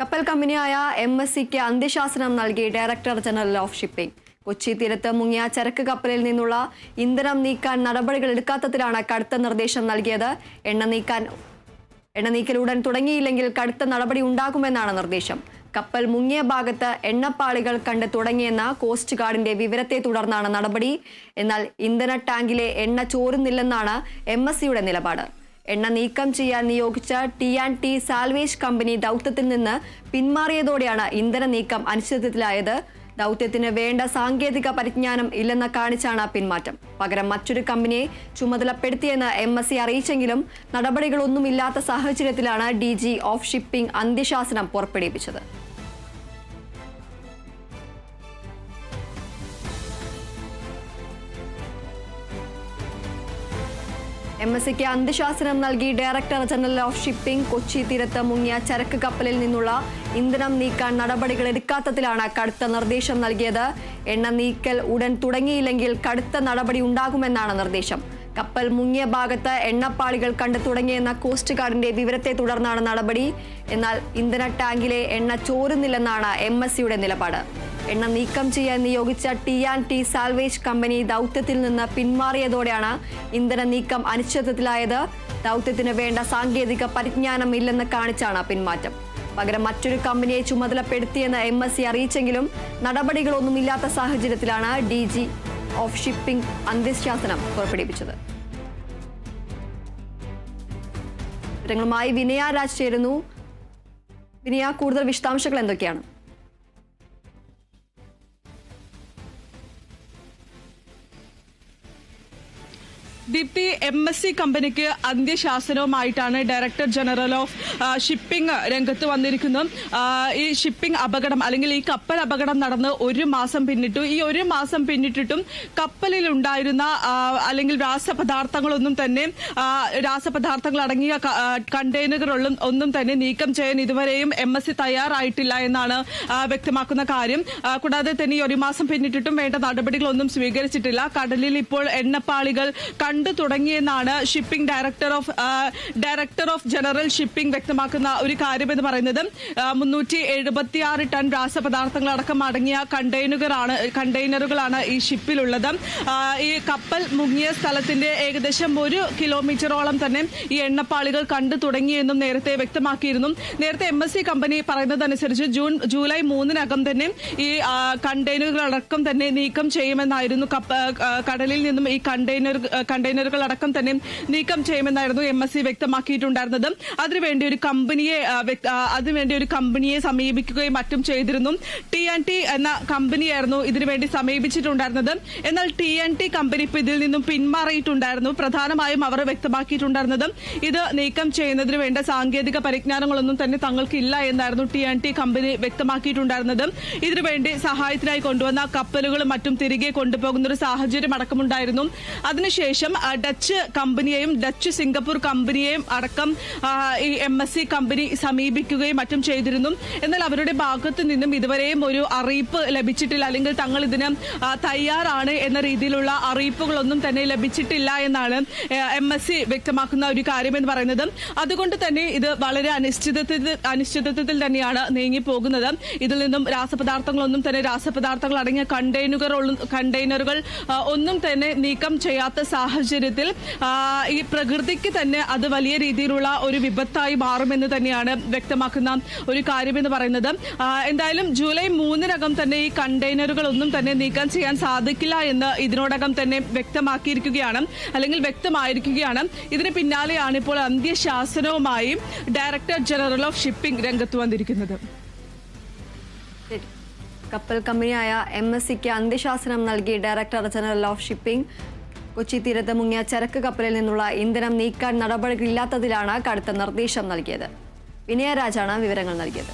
കപ്പൽ കമ്പനിയായ M S സിക്ക് അന്ത്യശാസനം നൽകി director general of shipping Kochi തീരത്ത് മുങ്ങിയ ചരക്ക് കപ്പലിൽ നിന്നുള്ള ഇന്ധനം നീക്കാൻ നടപടികൾ എടുക്കാത്തതിലാണ് കടുത്ത നിർദ്ദേശം നൽകിയത്. എണ്ണ നീക്കാൻ എണ്ണ നീക്കൽ ഉടൻ തുടങ്ങിയില്ലെങ്കിൽ കടുത്ത നടപടി ഉണ്ടാകുമെന്നാണ് നിർദ്ദേശം. കപ്പൽ മുങ്ങിയ ഭാഗത്ത് എണ്ണപ്പാളികൾ കണ്ട് തുടങ്ങിയെന്ന കോസ്റ്റ് ഗാർഡിന്റെ വിവരത്തെ തുടർന്നാണ് നടപടി. എന്നാൽ ഇന്ധന ടാങ്കിലെ എണ്ണ ചോരുന്നില്ലെന്നാണ് എം നിലപാട്. എണ്ണ നീക്കം ചെയ്യാൻ നിയോഗിച്ച T and T salvage company ദൗത്യത്തിൽ നിന്ന് പിന്മാറിയതോടെയാണ് ഇന്ധന നീക്കം അനിശ്ചിതത്വത്തിലായത് ദൗത്യത്തിന് വേണ്ട സാങ്കേതിക പരിജ്ഞാനം ഇല്ലെന്ന് കാണിച്ചാണ് പിന്മാറ്റം. പകരം മറ്റൊരു കമ്പനിയെ ചുമതലപ്പെടുത്തിയെന്ന് എം എസ് സി അറിയിച്ചെങ്കിലും നടപടികളൊന്നുമില്ലാത്ത സാഹചര്യത്തിലാണ് ഡി ജി ഓഫ് ഷിപ്പിംഗ് അന്ത്യശാസനം പുറപ്പെടുവിച്ചത്. എം എസ് സിക്ക് അന്ത്യശാസനം നൽകി director general of shipping Kochi തീരത്ത് മുങ്ങിയ ചരക്ക് കപ്പലിൽ നിന്നുള്ള ഇന്ധനം നീക്കാൻ നടപടികൾ എടുക്കാത്തതിലാണ് കടുത്ത നിർദ്ദേശം നൽകിയത്. എണ്ണ നീക്കൽ ഉടൻ തുടങ്ങിയില്ലെങ്കിൽ കടുത്ത നടപടി ഉണ്ടാകുമെന്നാണ് നിർദ്ദേശം. കപ്പൽ മുങ്ങിയ ഭാഗത്ത് എണ്ണപ്പാളികൾ കണ്ടു തുടങ്ങിയെന്ന കോസ്റ്റ് ഗാർഡിന്റെ വിവരത്തെ തുടർന്നാണ് നടപടി. എന്നാൽ ഇന്ധന ടാങ്കിലെ എണ്ണ ചോരുന്നില്ലെന്നാണ് എം നിലപാട്. എണ്ണ നീക്കം ചെയ്യാൻ നിയോഗിച്ച T and T salvage company ദൗത്യത്തിൽ നിന്ന് പിന്മാറിയതോടെയാണ് ഇന്ധന നീക്കം അനിശ്ചിതത്തിലായത് ദൗത്യത്തിന് വേണ്ട സാങ്കേതിക പരിജ്ഞാനം ഇല്ലെന്ന് കാണിച്ചാണ് പിന്മാറ്റം. പകരം മറ്റൊരു കമ്പനിയെ ചുമതലപ്പെടുത്തിയെന്ന് എം എസ് സി അറിയിച്ചെങ്കിലും നടപടികളൊന്നുമില്ലാത്ത സാഹചര്യത്തിലാണ് ഡി ജി ഓഫ് ഷിപ്പിംഗ് അന്ത്യശാസനം പുറപ്പെടുവിച്ചത്. വിനയ രാജ് ചേരുന്നു. വിനയ കൂടുതൽ വിശദാംശങ്ങൾ എന്തൊക്കെയാണ്? ദീപ്തി എം എസ് സി കമ്പനിക്ക് അന്ത്യശാസനവുമായിട്ടാണ് ഡയറക്ടർ ജനറൽ ഓഫ് ഷിപ്പിംഗ് രംഗത്ത് വന്നിരിക്കുന്നത്. ഈ ഷിപ്പിംഗ് അപകടം അല്ലെങ്കിൽ ഈ കപ്പൽ അപകടം നടന്ന് ഒരു മാസം പിന്നിട്ടു. ഈ ഒരു മാസം പിന്നിട്ടിട്ടും കപ്പലിൽ ഉണ്ടായിരുന്ന അല്ലെങ്കിൽ രാസപദാർത്ഥങ്ങളൊന്നും തന്നെ രാസപദാർത്ഥങ്ങൾ അടങ്ങിയ കണ്ടെയ്നറുകളും ഒന്നും തന്നെ നീക്കം ചെയ്യാൻ ഇതുവരെയും എം എസ് സി തയ്യാറായിട്ടില്ല എന്നാണ് വ്യക്തമാക്കുന്ന കാര്യം. കൂടാതെ തന്നെ ഈ ഒരു മാസം പിന്നിട്ടിട്ടും വേണ്ട നടപടികളൊന്നും സ്വീകരിച്ചിട്ടില്ല. കടലിൽ ഇപ്പോൾ എണ്ണപ്പാളികൾ കണ്ടു തുടങ്ങിയെന്നാണ് shipping director of director of general shipping വ്യക്തമാക്കുന്ന ഒരു കാര്യമെന്ന് പറയുന്നത്. മുന്നൂറ്റി എഴുപത്തിയാറ് ടൺ രാസപദാർത്ഥങ്ങളടക്കം അടങ്ങിയ കണ്ടെയ്നറുകളാണ് കണ്ടെയ്നറുകളാണ് ഈ ഷിപ്പിലുള്ളത് ഈ കപ്പൽ മുങ്ങിയ സ്ഥലത്തിന്റെ ഏകദേശം ഒരു കിലോമീറ്ററോളം തന്നെ ഈ എണ്ണപ്പാളികൾ കണ്ടു തുടങ്ങിയെന്നും നേരത്തെ വ്യക്തമാക്കിയിരുന്നു. നേരത്തെ എം എസ് സി കമ്പനി പറയുന്നതനുസരിച്ച് ജൂൺ ജൂലൈ മൂന്നിനകം തന്നെ ഈ കണ്ടെയ്നറുകളടക്കം തന്നെ നീക്കം ചെയ്യുമെന്നായിരുന്നു കടലിൽ നിന്നും ഈ കണ്ടെയ്നർ കണ്ടെയ്നറുകൾ അടക്കം തന്നെ നീക്കം ചെയ്യുമെന്നായിരുന്നു എം എസ് സി വ്യക്തമാക്കിയിട്ടുണ്ടായിരുന്നത്. അതിനുവേണ്ടി ഒരു കമ്പനിയെ അതിനുവേണ്ടി ഒരു കമ്പനിയെ സമീപിക്കുകയും മറ്റും ചെയ്തിരുന്നു. ടി ആൻഡ് ടി എന്ന കമ്പനിയായിരുന്നു ഇതിനുവേണ്ടി സമീപിച്ചിട്ടുണ്ടായിരുന്നത്. എന്നാൽ ടി ആൻഡ് ടി കമ്പനി ഇപ്പോൾ ഇതിൽ നിന്നും പിന്മാറിയിട്ടുണ്ടായിരുന്നു. പ്രധാനമായും അവർ വ്യക്തമാക്കിയിട്ടുണ്ടായിരുന്നത് ഇത് നീക്കം ചെയ്യുന്നതിന് വേണ്ട സാങ്കേതിക പരിജ്ഞാനങ്ങളൊന്നും തന്നെ തങ്ങൾക്കില്ല എന്നായിരുന്നു ടി ആൻഡ് ടി കമ്പനി വ്യക്തമാക്കിയിട്ടുണ്ടായിരുന്നത്. ഇതിനുവേണ്ടി സഹായത്തിനായി കൊണ്ടുവന്ന കപ്പലുകളും മറ്റും തിരികെ കൊണ്ടുപോകുന്ന ഒരു സാഹചര്യം അടക്കമുണ്ടായിരുന്നു. അതിനുശേഷം ആ, ഡച്ച് കമ്പനിയെയും ഡച്ച് സിംഗപ്പൂർ കമ്പനിയെയും അടക്കം ഈ എം എസ് സി കമ്പനി സമീപിക്കുകയും മറ്റും ചെയ്തിരുന്നു. എന്നാൽ അവരുടെ ഭാഗത്തു നിന്നും ഇതുവരെയും ഒരു അറിയിപ്പ് ലഭിച്ചിട്ടില്ല. അല്ലെങ്കിൽ തങ്ങൾ ഇതിന് തയ്യാറാണ് എന്ന രീതിയിലുള്ള അറിയിപ്പുകളൊന്നും തന്നെ ലഭിച്ചിട്ടില്ല എന്നാണ് എം എസ് സി വ്യക്തമാക്കുന്ന ഒരു കാര്യമെന്ന് പറയുന്നത്. അതുകൊണ്ട് തന്നെ ഇത് വളരെ അനിശ്ചിതത്വത്തിൽ അനിശ്ചിതത്വത്തിൽ തന്നെയാണ് നീങ്ങിപ്പോകുന്നത്. ഇതിൽ നിന്നും രാസപദാർത്ഥങ്ങളൊന്നും തന്നെ രാസപദാർത്ഥങ്ങൾ അടങ്ങിയ കണ്ടെയ്നറുകൾ കണ്ടെയ്നറുകൾ ഒന്നും തന്നെ നീക്കം ചെയ്യാത്ത സാഹചര്യത്തിൽ ഈ പ്രകൃതിക്ക് തന്നെ അത് വലിയ രീതിയിലുള്ള ഒരു വിപത്തായി മാറുമെന്ന് തന്നെയാണ് വ്യക്തമാക്കുന്ന ഒരു കാര്യമെന്ന് പറയുന്നത്. എന്തായാലും ജൂലൈ മൂന്നിനകം തന്നെ ഈ കണ്ടെയ്നറുകൾ ഒന്നും തന്നെ നീക്കം ചെയ്യാൻ സാധിക്കില്ല എന്ന് ഇതിനോടകം തന്നെ വ്യക്തമാക്കിയിരിക്കുകയാണ്. അല്ലെങ്കിൽ വ്യക്തമായിരിക്കുകയാണ്. ഇതിന് പിന്നാലെയാണ് ഇപ്പോൾ അന്ത്യശാസനവുമായി ഡയറക്ടർ ജനറൽ ഓഫ് ഷിപ്പിംഗ് രംഗത്ത് വന്നിരിക്കുന്നത്. കപ്പൽ കമ്പനിയായ എം എസ് സിക്ക് അന്ത്യശാസനം നൽകി director general of shipping Kochi തീരത്ത് മുങ്ങിയ ചരക്ക് കപ്പലിൽ നിന്നുള്ള ഇന്ധനം നീക്കാൻ നടപടികളില്ലാത്തതിലാണ് കടുത്ത നിർദ്ദേശം നൽകിയത്. വിനയരാജാണ് വിവരങ്ങൾ നൽകിയത്.